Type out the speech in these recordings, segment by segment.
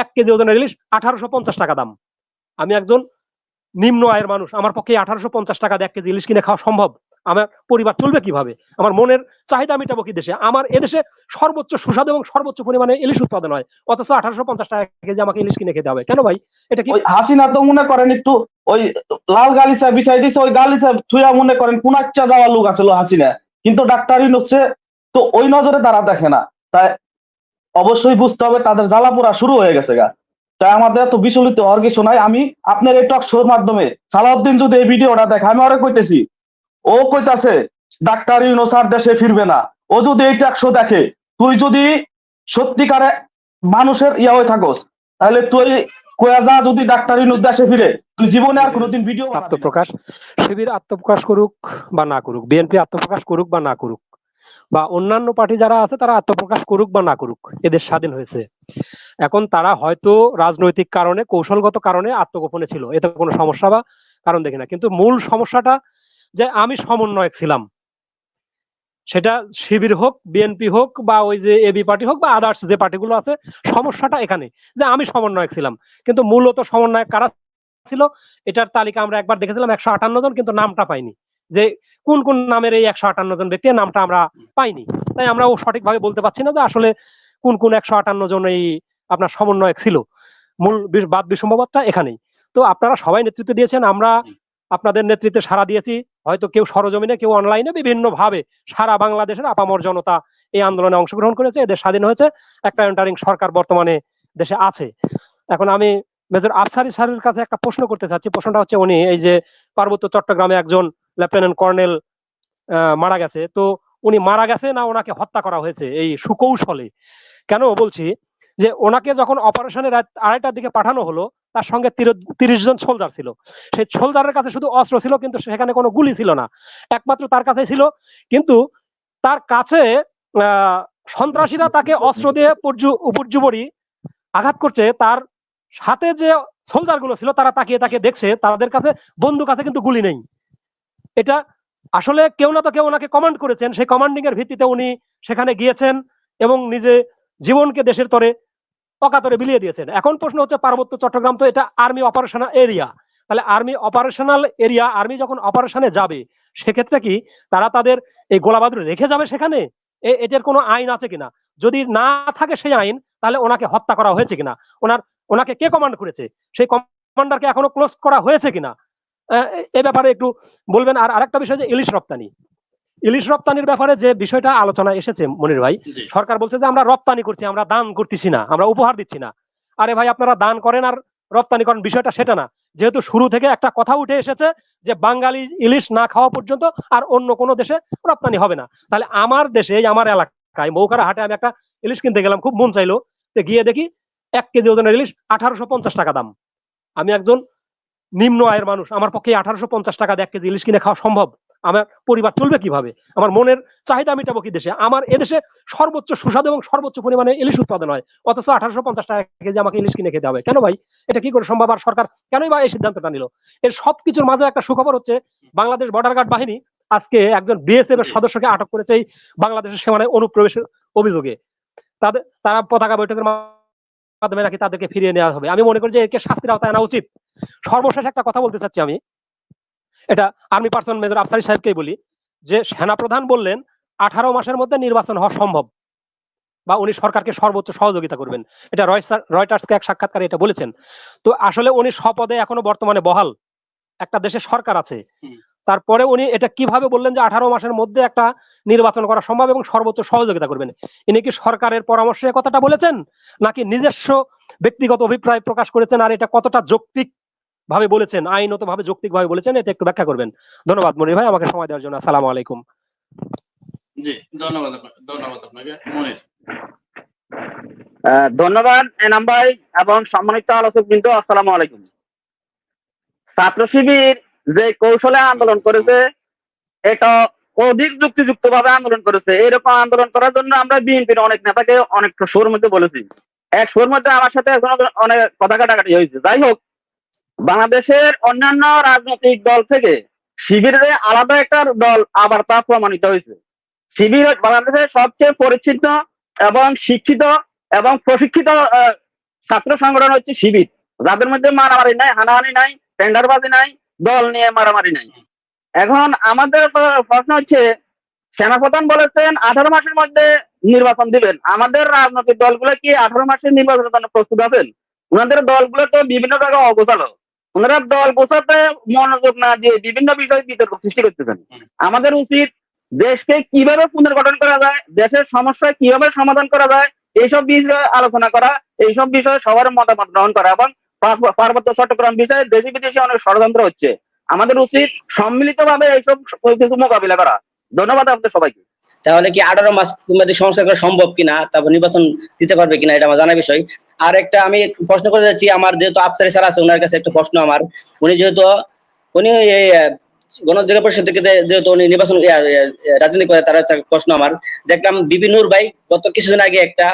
এক কেজি ওজনের ইলিশ আঠারোশো পঞ্চাশ টাকা দাম। আমি একজন নিম্ন আয়ের মানুষ, আমার পক্ষে আঠারোশো পঞ্চাশ টাকা এক কেজি ইলিশ কিনে খাওয়া সম্ভব? আমার পরিবার চলবে কীভাবে? আমার মনের চাহিদা মেটাবো কি দেশে? আমার এদেশে সর্বোচ্চ সুস্বাদু এবং সর্বোচ্চ পরিমাণে ইলিশ উৎপাদন হয়। অথচ আঠারোশো পঞ্চাশ টাকা কেজি আমাকে ইলিশ কিনে খেতে হবে। কেন ভাই? এটা কি হাসিনা তো মনে করেন একটু, ওই লাল গালিচা বিছাই দিছে, ওই গালিচা থুয়া মনে করেন, কোন একটা যাওয়ার লোক আছিল হাসিনা কিন্তু ডাক্তারই হচ্ছে, তো ওই নজরে তারা দেখে না। তাই অবশ্যই বুঝতে হবে তাদের জ্বালাপোড়া শুরু হয়ে গেছে গা। তাই আমাদের তো বিচলিত হওয়ার কিছু নাই। আমি আপনার এই টক শোর মাধ্যমে সালাউদ্দিন যদি এই ভিডিওটা দেখে, আমি ওরে কইতেছি, ও কইতাছে, ডাক্তার ইউনুস আর দেশে ফিরবে না। ও যদি এই টক শো দেখে, তুই যদি সত্যিকারে মানুষের ইয়া হয়ে থাকোস, তাহলে তুই কয়া যা যদি ডাক্তার ইউনুস দেশে ফিরে, তুই জীবনে আর কোনোদিন ভিডিও আত্মপ্রকাশ, শিবির আত্মপ্রকাশ করুক বা না করুক, বিএনপি আত্মপ্রকাশ করুক বা না করুক বা অন্যান্য পার্টি যারা আছে, তারা আত্মপ্রকাশ করুক বা না করুক, এদের স্বাধীন হয়েছে। এখন তারা হয়তো রাজনৈতিক কারণে, কৌশলগত কারণে আত্মগোপনে ছিল, এতে কোনো সমস্যা বা কারণ দেখি না। কিন্তু মূল সমস্যাটা যে আমি সমন্বয়ক ছিলাম, সেটা শিবির হোক বিএনপি হোক বা ওই যে এবি পার্টি হোক বা আদার্স যে পার্টিগুলো আছে, সমস্যাটা এখানে যে আমি সমন্বয়ক ছিলাম। কিন্তু মূলত সমন্বয়ক কারা ছিল, এটার তালিকা আমরা একবার দেখেছিলাম একশো আটান্ন জন, কিন্তু নামটা পাইনি। যে কোন কোন নামের এই একশো আটান্ন জন ব্যক্তির নামটা আমরা পাইনি। তাই আমরা ও সঠিকভাবে বলতে পারছি না যে আসলে কোন কোন একশো আটান্ন জন এই আপনার সমন্বয়ক ছিল। মূল বাদ বিসম্ভবতটা এখানেই। তো আপনারা সবাই নেতৃত্ব দিয়েছেন, আমরা আপনাদের নেতৃত্বে সারা দিয়েছি। হয়তো কেউ সরজমিনে, কেউ অনলাইনে বিভিন্ন ভাবে সারা বাংলাদেশের আপামর জনতা এই আন্দোলনে অংশগ্রহণ করেছে। এদের স্বাধীন হয়েছে, একটা এন্টারিং সরকার বর্তমানে দেশে আছে। এখন আমি মেজর আফসারি স্যারের কাছে একটা প্রশ্ন করতে চাচ্ছি। প্রশ্নটা হচ্ছে উনি, এই যে পার্বত্য চট্টগ্রামে একজন লেফটেন্যান্ট কর্নেল মারা গেছে। তো উনি মারা গেছে না ওনাকে হত্যা করা হয়েছে এই সুকৌশলে? কেন বলছি যে ওনাকে যখন অপারেশনের আড়াইটার দিকে পাঠানো হলো, তার সঙ্গে তিরিশ জন সোলজার ছিল। সেই সোলজারের কাছে শুধু অস্ত্র ছিল, কিন্তু সেখানে কোনো গুলি ছিল না। একমাত্র তার কাছে ছিল, কিন্তু তার কাছে সন্ত্রাসীরা তাকে অস্ত্র দিয়ে পর্যু- উপর্যুপরি আঘাত করছে। তার সাথে যে সোলজারগুলো ছিল, তারা তাকিয়ে তাকিয়ে দেখছে, তাদের কাছে, বন্দুক আছে, কিন্তু গুলি নেই। এটা আসলে কেউ না তো কেউ ওনাকে কমান্ড করেছেন। সেই কমান্ডিং এর ভিত্তিতে উনি সেখানে গিয়েছেন এবং নিজে জীবনকে দেশের তরে, অকাতরে বিলিয়ে দিয়েছেন। এখন প্রশ্ন হচ্ছে, পার্বত্য চট্টগ্রাম তো এটা আর্মি অপারেশনাল এরিয়া তাহলে আর্মি অপারেশনাল এরিয়া আর্মি যখন অপারেশনে যাবে, সেক্ষেত্রে কি তারা তাদের এই গোলাবাদুর রেখে যাবে সেখানে? এটার কোনো আইন আছে কিনা? যদি না থাকে সেই আইন, তাহলে ওনাকে হত্যা করা হয়েছে কিনা? ওনার, ওনাকে কে কমান্ড করেছে? সেই কমান্ডারকে এখনও ক্লোজ করা হয়েছে কিনা? এ- ব্যাপারে একটু বলবেন। আর আরেকটা বিষয় যে ইলিশ রপ্তানি। ইলিশ রপ্তানির ব্যাপারে যে বিষয়টা আলোচনা এসেছে মনির ভাই সরকার বলছে যে আমরা রপ্তানি করছি আমরা দান করতেছি না আমরা উপহার দিচ্ছি না। আরে ভাই আপনারা দান করেন আর রপ্তানি করেন বিষয়টা সেটা না। যেহেতু শুরু থেকে একটা কথা উঠে এসেছে যে বাঙালি ইলিশ না খাওয়া পর্যন্ত আর অন্য কোনো দেশে রপ্তানি হবে না। তাহলে আমার দেশে আমার এলাকায় মৌকারা হাটে আমি একটা ইলিশ কিনতে গেলাম খুব মন চাইলো। গিয়ে দেখি এক কেজি ওজনের ইলিশ আঠারোশো পঞ্চাশ টাকা দাম। আমি একজন নিম্ন আয়ের মানুষ, আমার পক্ষে আঠারোশো পঞ্চাশ টাকা এক কেজি ইলিশ কিনে খাওয়া সম্ভব? আমার পরিবার চলবে কীভাবে? আমার মনের চাহিদা মেটাবো কি দেশে? আমার এদেশে সর্বোচ্চ সুস্বাদু এবং সর্বোচ্চ পরিমাণে ইলিশ উৎপাদন হয়। অথচ আঠারোশো পঞ্চাশ টাকা কেজি আমাকে ইলিশ কিনে খেতে হবে। কেন ভাই? এটা কি করে সম্ভব? আর সরকার কেনই বা এই সিদ্ধান্তটা নিল? এর সবকিছুর মাঝে একটা সুখবর হচ্ছে, বাংলাদেশ বর্ডার গার্ড বাহিনী আজকে একজন বিএসএফ এর সদস্যকে আটক করেছে এই বাংলাদেশের সীমানায় অনুপ্রবেশের অভিযোগে। তাদের, তারা পতাকা বৈঠকের মাধ্যমে নাকি তাদেরকে ফিরিয়ে নেওয়া হবে। আমি মনে করি যে একে শাস্তির আওতায় আনা উচিত। সর্বশেষ একটা কথা বলতে চাচ্ছি আমি। এটা আর্মি পার্সন মেজর আফসারি সাহেবকেই বলি যে সেনাপ্রধান বললেন আঠারো মাসের মধ্যে নির্বাচন হওয়া সম্ভব বা উনি সরকারকে সর্বোচ্চ সহযোগিতা করবেন। এটা রয়টার্সকে এক সাক্ষাৎকারে এটা বলেছেন। তো আসলে উনি স্বপদে এখনও বর্তমানে বহাল। একটা দেশে সরকার আছে। তারপরে উনি এটা কীভাবে বললেন যে আঠারো মাসের মধ্যে একটা নির্বাচন করা সম্ভব এবং সর্বোচ্চ সহযোগিতা করবেন? ইনি কি সরকারের পরামর্শে কথাটা বলেছেন? নাকি নিজস্ব ব্যক্তিগত অভিপ্রায় প্রকাশ করেছেন? আর এটা কতটা যৌক্তিক ভাবে বলেছেন আইনত ভাবে যৌক্তিক ভাবে বলেছেন এটা একটু ব্যাখ্যা করবেন। ধন্যবাদ মনির ভাই আমাকে সময় দেওয়ার জন্য। আসসালামু আলাইকুম। জি ধন্যবাদ ধন্যবাদ আপনাকে। মনির। ধন্যবাদ এনাম ভাই এবং সম্মানিত আলোচক বৃন্দ আসসালামু আলাইকুম। ছাত্র শিবির যে কৌশলে আন্দোলন করেছে এটা অধিক যুক্তিযুক্ত ভাবে আন্দোলন করেছে। এরকম আন্দোলন করার জন্য আমরা বিএনপির অনেক নেতাকে অনেক শোর মধ্যে বলেছি। এক শোর মধ্যে আমার সাথে এখন অনেক কথা কাটাকাটি হয়েছে। যাই হোক বাংলাদেশের অন্যান্য রাজনৈতিক দল থেকে শিবিরের আলাদা একটা দল আবার তা প্রমাণিত হয়েছে। শিবির বাংলাদেশের সবচেয়ে পরিচ্ছন্ন এবং শিক্ষিত এবং প্রশিক্ষিত ছাত্র সংগঠন হচ্ছে শিবির। যাদের মধ্যে মারামারি নাই, হানাহানি নাই, টেন্ডারবাজি নাই, দল নিয়ে মারামারি নাই। এখন আমাদের প্রশ্ন হচ্ছে, সেনাপ্রধান বলেছেন আঠারো মাসের মধ্যে নির্বাচন দিবেন। আমাদের রাজনৈতিক দলগুলো কি আঠারো মাসের নির্বাচনের জন্য প্রস্তুত আছেন? ওনাদের দলগুলো তো বিভিন্ন জায়গায় অগোছালো। ওনারা দল গোছাতে মনোযোগ না দিয়ে বিভিন্ন বিষয়ে বিতর্ক সৃষ্টি করতেছেন। আমাদের উচিত দেশকে কীভাবে পুনর্গঠন করা যায় দেশের সমস্যা কীভাবে সমাধান করা যায় এইসব বিষয়ে আলোচনা করা এইসব বিষয়ে সবার মতামত গ্রহণ করা এবং পার্বত্য চট্টগ্রাম বিষয়ে দেশি বিদেশি অনেক ষড়যন্ত্র হচ্ছে। আমাদের উচিত সম্মিলিতভাবে এইসব কিছু মোকাবিলা করা। ধন্যবাদ আপনাদের সবাইকে। তাহলে কি আঠারো মাস মধ্যে সংস্কার করা সম্ভব কিনা তারপর নির্বাচন দিতে পারবে কিনা এটা আমার জানা বিষয়। আর একটা আমি প্রশ্ন করে যাচ্ছি আমার যেহেতু আফসারি স্যার আছে ওনার কাছে একটা প্রশ্ন আমার। উনি যেহেতু উনি এই গণযোগ পরিষদ থেকে যেহেতু উনি নির্বাচন রাজনীতি করে তার একটা প্রশ্ন আমার। দেখলাম বিপিনুর ভাই গত কিছুদিন আগে একটা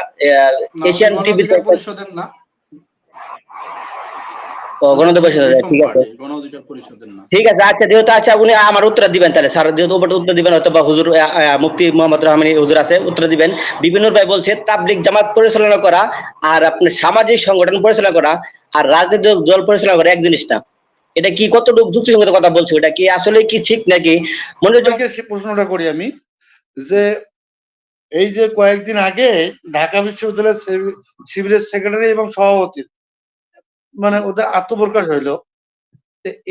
এশিয়ান টিভিতে পরিষদের না। ঠিক আছে। গণ অধিকার পরিষদের না ঠিক আছে আচ্ছা যেহেতু আচ্ছা উনি আমার উত্তর দিবেন তাহলে। স্যার যেহেতু উত্তর দিবেন অথবা হুজুর আহ, আহ, মুফতি মোহাম্মদ রহমানি হুজুর আছে উত্তর দিবেন। বিভিন্ন ভাই বলছে তাবলিক জামাত পরিচালনা করা আর আপনার সামাজিক সংগঠন পরিচালনা করা আর রাজনৈতিক দল পরিচালনা করা এক জিনিস না এটা কি কতটুকু যুক্তিসঙ্গত কথা বলছো? এটা কি আসলে কি ঠিক নাকি? মনে হচ্ছে সে প্রশ্নটা করি আমি যে এই যে কয়েকদিন আগে ঢাকা বিশ্ববিদ্যালয়ের শিবিরের সেক্রেটারি এবং সভাপতি মানে ওদের আত্মপ্রকাশ হইল।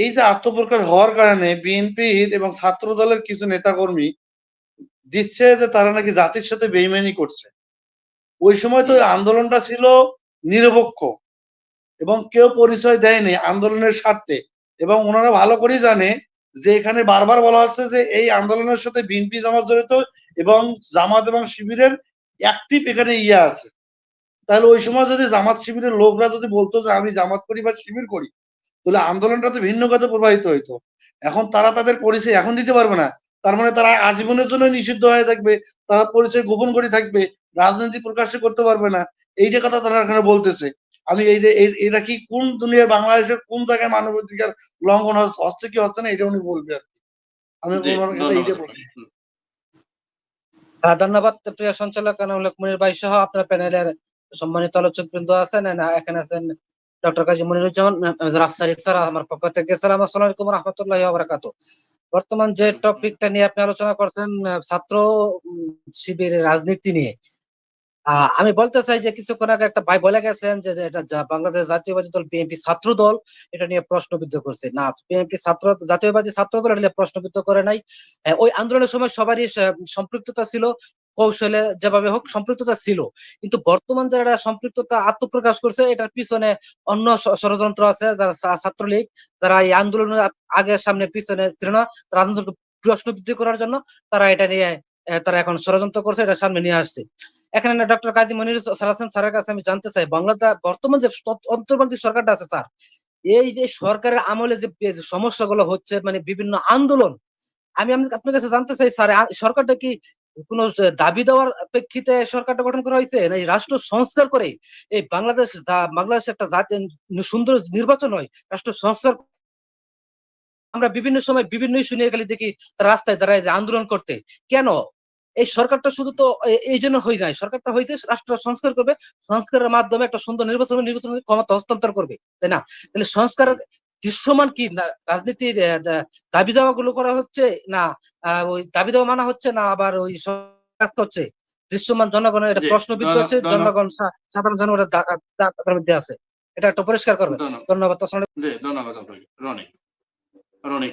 এই যে আত্মপ্রকাশ হওয়ার কারণে বিএনপির এবং ছাত্র দলের কিছু নেতাকর্মী দিচ্ছে যে তারা নাকি জাতির সাথে বেইমানি করছে। ওই সময় তো আন্দোলনটা ছিল নিরপেক্ষ এবং কেউ পরিচয় দেয়নি আন্দোলনের স্বার্থে এবং ওনারা ভালো করেই জানে যে এখানে বারবার বলা হচ্ছে যে এই আন্দোলনের সাথে বিএনপি জামাত জড়িত এবং জামাত এবং শিবিরের অ্যাক্টিভ এখানে ইয়ে আছে। তাহলে ওই সময় যদি জামাত শিবিরের লোকরা যদি বলতো যে আমি জামাত করি বা শিবির করি তাহলে আন্দোলনটা তো ভিন্ন খাতে প্রবাহিত হইতো। এখন তারা তাদের পরিচয় এখন দিতে পারবে না। তার মানে তারা আজীবনের জন্য নিষিদ্ধ হয়ে থাকবে তারা পরিচয় গোপন করে থাকবে রাজনীতি প্রকাশ করতে পারবে না। এইটা কথা তারা এখানে বলতেছে। আমি এই যে এটা কি কোন দুনিয়ার বাংলাদেশের কোন জায়গায় মানবাধিকার লঙ্ঘন হচ্ছে হচ্ছে কি হচ্ছে না এটা উনি বলবে আর কি। আমি ওনার কাছে ধন্যবাদ। এইটা বলছি প্রিয় সঞ্চালক আনামুল হক মনির ভাই সহ আপনার প্যানেলের সম্মানিত আলোচক বৃন্দ আছেন এখানে আছেন doctor Kazi Moniruzzaman major Afsari sir, আমার পক্ষ থেকে। সালাম আসসালামু আলাইকুম রহমতুল্লাহ বারাকাত বর্তমান যে টপিকটা নিয়ে আপনি আলোচনা করছেন ছাত্র শিবিরের রাজনীতি নিয়ে আমি বলতে চাই যে কিছুক্ষণ আগে একটা ভাই বলে গেছেন যে এটা বাংলাদেশ জাতীয়বাদী দল, বিএনপি ছাত্র দল, এটা নিয়ে প্রশ্নবিদ্ধ করছে। না, বিএনপি ছাত্র, জাতীয়বাদী ছাত্র দল, এটা নিয়ে প্রশ্নবিদ্ধ করে নাই। ওই আন্দোলনের সময় সবারই সম্পৃক্ততা ছিল। কৌশলে যেভাবে হোক সম্পৃক্ততা ছিল। কিন্তু বর্তমান যারা সম্পৃক্ততা আত্মপ্রকাশ করছে, এটার পিছনে অন্য ষড়যন্ত্র আছে, যারা ছাত্রলীগ, যারা এই আন্দোলনের আগে সামনে পিছনে ছিল না, তারা আন্দোলনকে প্রশ্নবিদ্ধ করার জন্য তারা এটা নিয়ে তারা এখন ষড়যন্ত্র করছে, এটা সামনে নিয়ে আসছে। এখানে ডক্টর কাজী মনির সালাসন স্যারের কাছে আমি জানতে চাই, বাংলাদেশ, বর্তমান যে অন্তর্বর্তী সরকারটা আছে স্যার, এই যে সরকারের আমলে যে সমস্যাগুলো হচ্ছে মানে বিভিন্ন আন্দোলন, আমি আপনার কাছে জানতে চাই স্যার সরকারটা কি কোন দাবি দেওয়ার প্রেক্ষিতে সরকারটা গঠন করা হয়েছে? না রাষ্ট্র সংস্কার করে এই বাংলাদেশ বাংলাদেশ একটা সুন্দর নির্বাচন হয় রাষ্ট্র সংস্কার আমরা বিভিন্ন সময় বিভিন্ন ইস্যু নিয়ে খালি দেখি রাস্তায় দাঁড়ায় আন্দোলন করতে। কেন? এই সরকারটা শুধু তো এই জন্য হয়ে যায় সরকারটা হয়েছে রাষ্ট্র সংস্কার করবে সংস্কারের মাধ্যমে একটা সুন্দর নির্বাচন হবে, নির্বাচনের ক্ষমতা হস্তান্তর করবে তাই না? তাহলে সংস্কার দৃশ্যমান কি? রাজনীতির দাবি দাওয়া গুলো করা হচ্ছে? না আহ, ওই দাবি দেওয়া মানা হচ্ছে না আবার ওই কাজ করছে দৃশ্যমান জনগণের একটা জি, প্রশ্নবিদ্ধ হচ্ছে জনগণ সাধারণ জনগণের মধ্যে আছে। এটা একটু পরিষ্কার করবেন। ধন্যবাদ। ধন্যবাদ রনি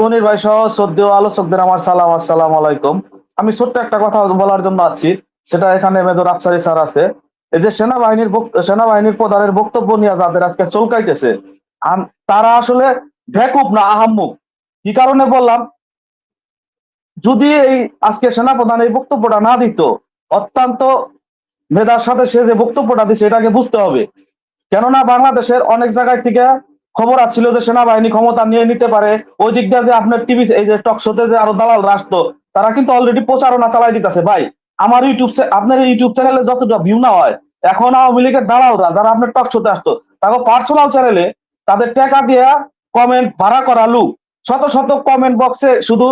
মনির ভাই সহ শ্রদ্ধেয় আলোচকদের আমার সালাম আসসালাম আলাইকুম। আমি ছোট্ট একটা কথা বলার জন্য আছি। সেটা এখানে মেজর আফসারি স্যার আছে। এই যে সেনাবাহিনীর সেনাবাহিনীর প্রধানের বক্তব্য নিয়ে যাদের আজকে চলকাইতেছে তারা আসলে ভেকুব না, আহাম্মুক। কি কারণে বললাম? যদি এই আজকে সেনাপ্রধান এই বক্তব্যটা না দিত, অত্যন্ত মেধার সাথে সে যে বক্তব্যটা দিচ্ছে এটাকে বুঝতে হবে। কেননা বাংলাদেশের অনেক জায়গায় থেকে খবর আসছিল যে সেনাবাহিনী ক্ষমতা নিয়ে নিতে পারে। ওই দিক দিয়ে যে আপনার টিভি, এই যে টক শোতে যে আরও দালাল রাষ্ট্র তারা কিন্তু অলরেডি প্রচারণা চালাই দিতেছে। ভাই, আমার ইউটিউব আপনার ইউটিউব চ্যানেলে যতটা ভিউ না হয়, এখন আওয়ামী লীগের দালালরা, যারা আপনার টক শোতে আসতো, তাকে পার্সোনাল চ্যানেলে তাদের টাকা দিয়া কমেন্ট ভাড়া করা লোক শত শত কমেন্ট বক্সে শুধু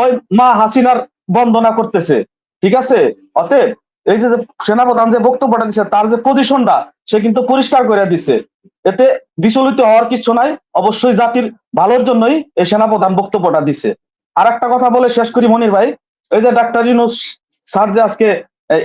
ওই মা হাসিনার বন্দনা করতেছে। ঠিক আছে? অতএব এই যে সেনাপ্রধান যে বক্তব্যটা দিচ্ছে তার যে পজিশনটা সে কিন্তু পরিষ্কার করে দিচ্ছে এতে বিচলিত হওয়ার কিছু নাই, অবশ্যই জাতির ভালোর জন্যই এই সেনাপ্রধান বক্তব্যটা দিছে। আর একটা কথা বলে শেষ করি, মনির ভাই। এই যে ডাক্তার ইউনুস স্যার যে আজকে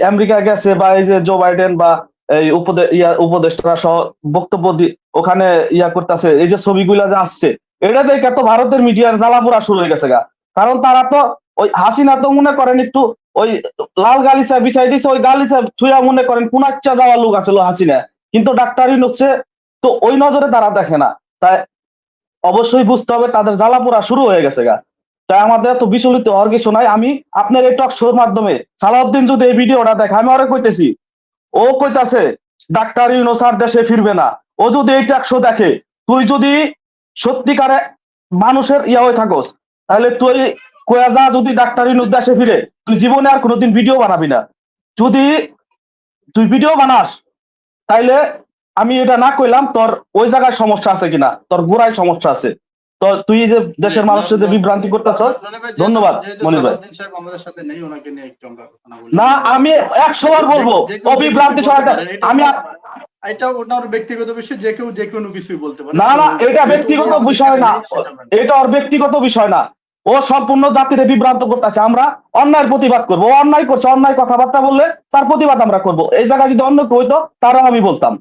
আমেরিকা গেছে, বা এই যে জো বাইডেন বা এই উপদে উপদেষ্টা সহ বক্তব্য ওখানে ইয়া করতেছে, এই যে ছবিগুলা যে আসছে, এটা দেখে তো ভারতের মিডিয়ার জ্বালাপোড়া শুরু হয়ে গেছে গা। কারণ তারা তো ওই হাসিনা তো মনে করেন একটু ওই লাল গালিচা বিছাই দিছে, ওই গালিচা থুয়া মনে করেন, কোন ইচ্ছা যাওয়ার লোক আছে হাসিনা। কিন্তু ডাক্তার হচ্ছে তো ওই নজরে তারা দেখে না। তাই অবশ্যই বুঝতে হবে তাদের জ্বালাপোড়া শুরু হয়ে গেছে গা। তাই আমাদের তো বিচলিত হওয়ার কিছু নাই। আমি আপনার এই টক শোর মাধ্যমে সালাউদ্দিন যদি এই ভিডিওটা দেখে, আমি ওরে কইতেছি, ও কইতাছে, ডাক্তার ইউনুস আর দেশে ফিরবে না। ও যদি এই টক শো দেখে তুই যদি সত্যিকারে মানুষের ইয়া হয়ে থাকোস তাহলে তুই কয়া যা যদি ডাক্তার দেশে ফিরে তুই জীবনে আর কোনোদিন ভিডিও বানাবি না। যদি তুই ভিডিও বানাস তাইলে আমি এটা না কইলাম তোর ওই জায়গায় সমস্যা আছে কিনা তোর গোড়ায় সমস্যা আছে। তো তুই যে দেশের মানুষের যে বিভ্রান্তি করতেছ ধন্যবাদ, মনির ভাই। না আমি একশো বার বলব অবিভ্রান্তি সহায়তা আমি এটা ওনার ব্যক্তিগত বিষয় যে কেউ যে কোনো কিছুই বলতে পারে। না না এটা ব্যক্তিগত বিষয় না। এটা ওর ব্যক্তিগত বিষয় না। ও সম্পূর্ণ জাতিরে বিভ্রান্ত করতেছে। আমরা অন্যায়ের প্রতিবাদ করব। ও অন্যায় করছে অন্যায় কথাবার্তা বললে তার প্রতিবাদ আমরা করব। এই জায়গায় যদি অন্য কেউ হইতো তারও আমি বলতাম।